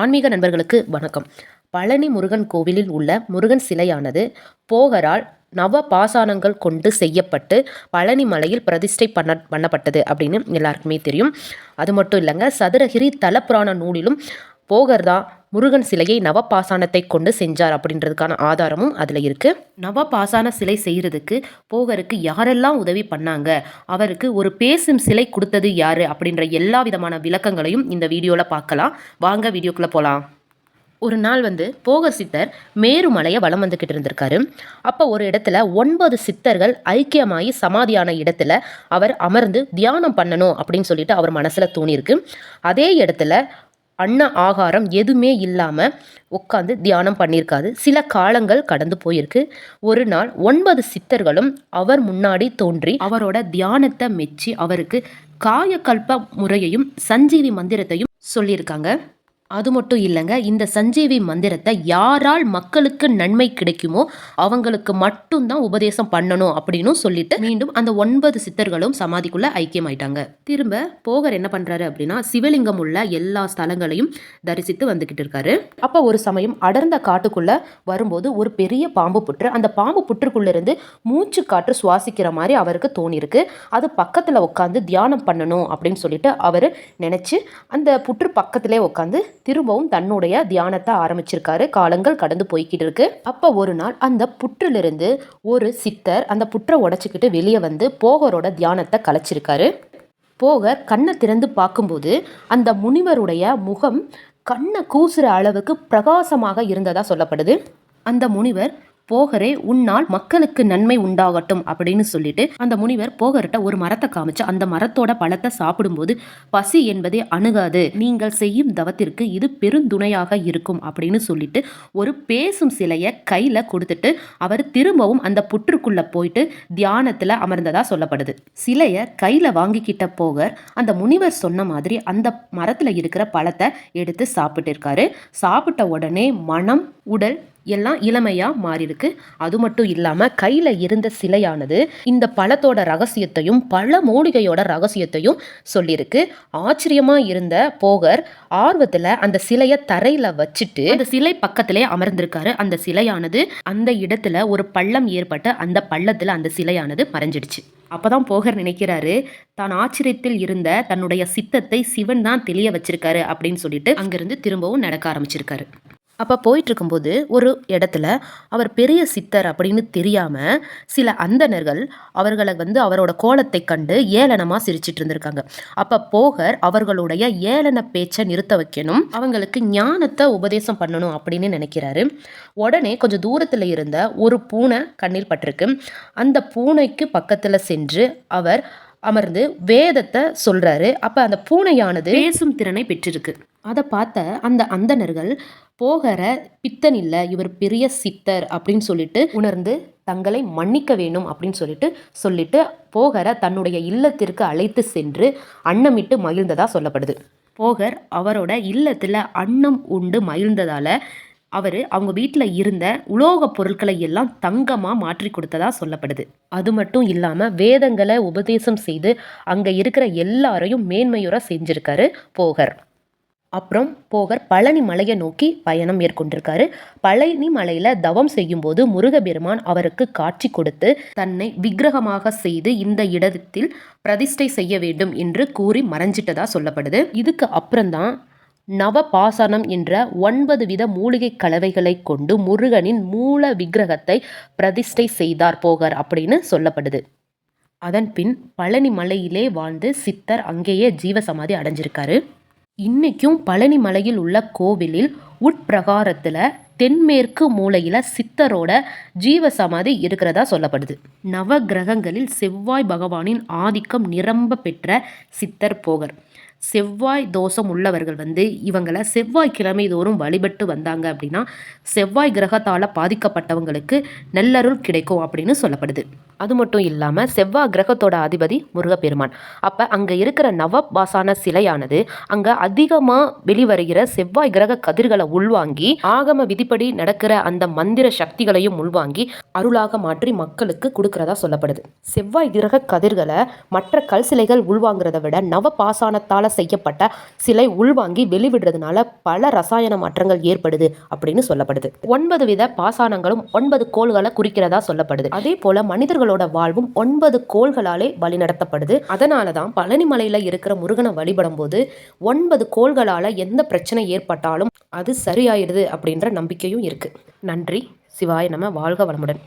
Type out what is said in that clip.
ஆன்மீக நண்பர்களுக்கு வணக்கம். பழனி முருகன் கோவிலில் உள்ள முருகன் சிலையானது போகரால் நவ பாசானங்கள் கொண்டு செய்யப்பட்டு பழனி மலையில் பிரதிஷ்டை பண்ண பண்ணப்பட்டது அப்படின்னு எல்லாருக்குமே தெரியும். அது மட்டும் இல்லைங்க சதுரகிரி தலப்புராண நூலிலும் போகர் தான் முருகன் சிலையை நவபாசானத்தை கொண்டு செஞ்சார் அப்படின்றதுக்கான ஆதாரமும் அதில் இருக்குது நவபாசான சிலை செய்கிறதுக்கு போகருக்கு யாரெல்லாம் உதவி பண்ணாங்க? அவருக்கு ஒரு பேசும் சிலை கொடுத்தது யார்? அப்படின்ற எல்லா விதமான விளக்கங்களையும் இந்த வீடியோவில் பார்க்கலாம். வாங்க வீடியோக்குள்ளே போகலாம் ஒரு நாள் வந்து போகர் சித்தர் மேருமலையை வளம் வந்துக்கிட்டு இருந்திருக்காரு. அப்போ ஒரு இடத்துல ஒன்பது சித்தர்கள் ஐக்கியமாகி சமாதியான இடத்துல அவர் அமர்ந்து தியானம் பண்ணணும் அப்படின்னு சொல்லிட்டு அவர் மனசில் தோணியிருக்கு. அதே இடத்துல அன்ன ஆகாரம் எதுவுமே இல்லாமல் உட்காந்து தியானம் பண்ணியிருக்காது சில காலங்கள் கடந்து போயிருக்கு. ஒரு நாள் ஒன்பது சித்தர்களும் அவர் முன்னாடி தோன்றி அவரோட தியானத்தை மெச்சி அவருக்கு காயக்கல்ப முறையையும் சஞ்சீவி மந்திரத்தையும் சொல்லியிருக்காங்க. அது மட்டும் இல்லைங்க இந்த சஞ்சீவி மந்திரத்தை யாரால் மக்களுக்கு நன்மை கிடைக்குமோ அவங்களுக்கு மட்டும்தான் உபதேசம் பண்ணணும் அப்படின்னு சொல்லிட்டு மீண்டும் அந்த ஒன்பது சித்தர்களும் சமாதிக்குள்ள ஐக்கியமாயிட்டாங்க. திரும்ப போகர் என்ன பண்றாரு அப்படின்னா சிவலிங்கம் உள்ள எல்லா ஸ்தலங்களையும் தரிசித்து வந்துகிட்டு இருக்காரு. அப்ப ஒரு சமயம் அடர்ந்த காட்டுக்குள்ள வரும்போது ஒரு பெரிய பாம்பு புற்று அந்த பாம்பு புற்றுக்குள்ள இருந்து மூச்சு காற்று சுவாசிக்கிற மாதிரி அவருக்கு தோணிருக்கு அது பக்கத்துல உட்காந்து தியானம் பண்ணணும் அப்படின்னு சொல்லிட்டு அவர் நினைச்சு அந்த புற்று பக்கத்திலே உட்காந்து திரும்பவும் தன்னுடைய தியானத்தை ஆரம்பிச்சிருக்காரு. காலங்கள் கடந்து போய்கிட்டு இருக்கு. அப்போ ஒரு நாள் அந்த புற்றிலிருந்து ஒரு சித்தர் அந்த புற்றை உடைச்சிக்கிட்டு வெளியே வந்து போகரோட தியானத்தை கலைச்சிருக்காரு. போகர் கண்ணை திறந்து பார்க்கும்போது அந்த முனிவருடைய முகம் கண்ணை கூசுற அளவுக்கு பிரகாசமாக இருந்ததா சொல்லப்படுது. அந்த முனிவர் போகரே உன்னால் மக்களுக்கு நன்மை உண்டாகட்டும் அப்படின்னு சொல்லிட்டு அந்த முனிவர் போகர்கிட்ட ஒரு மரத்தை காமிச்சு அந்த மரத்தோட பழத்தை சாப்பிடும்போது பசி என்பதே அணுகாது. நீங்கள் செய்யும் தவத்திற்கு இது பெருந்துணையாக இருக்கும் அப்படின்னு சொல்லிட்டு ஒரு பேசும் சிலையை கையில கொடுத்துட்டு அவர் திரும்பவும் அந்த புற்றுக்குள்ள போயிட்டு தியானத்துல அமர்ந்ததா சொல்லப்படுது. சிலையை கையில வாங்கிக்கிட்ட போகர் அந்த முனிவர் சொன்ன மாதிரி அந்த மரத்துல இருக்கிற பழத்தை எடுத்து சாப்பிட்டு இருக்காரு சாப்பிட்ட உடனே மனம் உடல் எல்லாம் இளமையாக மாறியிருக்கு. அது மட்டும் இல்லாமல் கையில் இருந்த சிலையானது இந்த பழத்தோட ரகசியத்தையும் பழ மூலிகையோட ரகசியத்தையும் சொல்லியிருக்கு. ஆச்சரியமாக இருந்த போகர் ஆர்வத்தில் அந்த சிலையை தரையில் வச்சுட்டு அந்த சிலை பக்கத்திலே அமர்ந்திருக்காரு. அந்த சிலையானது அந்த இடத்துல ஒரு பள்ளம் ஏற்பட்டு அந்த பள்ளத்தில் அந்த சிலையானது மறைஞ்சிடுச்சு. அப்பதான் போகர் நினைக்கிறாரு தான் ஆச்சரியத்தில் இருந்த தன்னுடைய சித்தத்தை சிவன் தான் தெளிய வச்சிருக்காரு அப்படின்னு சொல்லிட்டு அங்கிருந்து திரும்பவும் நடக்க ஆரம்பிச்சிருக்காரு. அப்போ போயிட்டு இருக்கும்போது ஒரு இடத்துல அவர் பெரிய சித்தர் அப்படின்னு தெரியாமல் சில அந்தணர்கள் அவர்களை வந்து அவரோட கோலத்தை கண்டு ஏளனமாக சிரிச்சிட்டு இருந்திருக்காங்க. அப்போ போகர் அவர்களுடைய ஏளன பேச்சை நிறுத்த வைக்கணும். அவங்களுக்கு ஞானத்தை உபதேசம் பண்ணணும் அப்படின்னு நினைக்கிறாரு. உடனே கொஞ்சம் தூரத்தில் இருந்த ஒரு பூனை கண்ணில் பட்டிருக்கு. அந்த பூனைக்கு பக்கத்தில் சென்று அவர் அமர்ந்து வேதத்தை சொல்றாரு. அப்ப அந்த பூனையானது பேசும் திறனை பெற்றிருக்கு. அதை பார்த்த அந்த அந்தணர்கள் போகர பித்தன் இல்லை இவர் பெரிய சித்தர் அப்படின்னு சொல்லிட்டு உணர்ந்து தங்களை மன்னிக்க வேணும் அப்படின்னு சொல்லிட்டு சொல்லிட்டு போகர தன்னுடைய இல்லத்திற்கு அழைத்து சென்று அன்னமிட்டு மகிழ்ந்ததா சொல்லப்படுது. போகர் அவரோட இல்லத்தில் அன்னம் உண்டு மகிழ்ந்ததால அவர் அவங்க வீட்டில் இருந்த உலோகப் பொருட்களை எல்லாம் தங்கமாக மாற்றி கொடுத்ததா சொல்லப்படுது. அது மட்டும் இல்லாமல் வேதங்களை உபதேசம் செய்து அங்கே இருக்கிற எல்லாரையும் மேன்மையுற செஞ்சிருக்காரு போகர். அப்புறம் போகர் பழனி மலையை நோக்கி பயணம் மேற்கொண்டிருக்காரு. பழனி மலையில தவம் செய்யும்போது முருகபெருமான் அவருக்கு காட்சி கொடுத்து தன்னை விக்கிரகமாக செய்து இந்த இடத்தில் பிரதிஷ்டை செய்ய வேண்டும் என்று கூறி மறைஞ்சிட்டதா சொல்லப்படுது. இதுக்கு அப்புறம்தான் நவபாசனம் என்ற ஒன்பது வித மூலிகை கலவைகளை கொண்டு முருகனின் மூல விக்கிரகத்தை பிரதிஷ்டை செய்தார் போகர் அப்படின்னு சொல்லப்படுது. அதன் பின் பழனி மலையிலே வாழ்ந்து சித்தர் அங்கேயே ஜீவசமாதி அடைஞ்சிருக்காரு. இன்னைக்கும் பழனி மலையில் உள்ள கோவிலில் உட்பிரகாரத்தில் தென்மேற்கு மூலையில் சித்தரோட ஜீவசமாதி இருக்கிறதா சொல்லப்படுது. நவ கிரகங்களில் செவ்வாய் பகவானின் ஆதிக்கம் நிரம்ப பெற்ற சித்தர் போகர். செவ்வாய் தோஷம் உள்ளவர்கள் வந்து இவங்களை செவ்வாய் கிழமை தோறும் வழிபட்டு வந்தாங்க அப்படின்னா செவ்வாய் கிரகத்தால் பாதிக்கப்பட்டவங்களுக்கு நல்லருள் கிடைக்கும் அப்படின்னு சொல்லப்படுது. அது மட்டும் இல்லாமல் செவ்வாய் கிரகத்தோட அதிபதி முருகப்பெருமான். அப்போ அங்கே இருக்கிற நவபாசான சிலையானது அங்கே அதிகமாக வெளிவருகிற செவ்வாய் கிரக கதிர்களை உள்வாங்கி ஆகம விதிப்படி நடக்கிற அந்த மந்திர சக்திகளையும் உள்வாங்கி அருளாக மாற்றி மக்களுக்கு கொடுக்கறதா சொல்லப்படுது. செவ்வாய் கிரக கதிர்களை மற்ற கல் சிலைகள் உள்வாங்கிறத விட நவபாசானத்தால் செய்யப்பட்ட சிலை உள்வாங்கி வெளிவிடுறதுனால பல ரசாயன மாற்றங்கள் ஏற்படுது அப்படின்னு சொல்லப்படுது. ஒன்பது வித பாசானங்களும் ஒன்பது கோள்களை குறிக்கிறதா சொல்லப்படுது. அதே போல மனிதர்களோட வாழ்வும் ஒன்பது கோள்களாலே வழிநடத்தப்படுது. அதனால தான் இருக்கிற முருகனை வழிபடும் போது ஒன்பது கோள்களால எந்த பிரச்சனை ஏற்பட்டாலும் அது சரியாயிடுது அப்படின்ற நம்பிக்கையும் இருக்கு. நன்றி. சிவாய நம்ம வாழ்க வளமுடன்.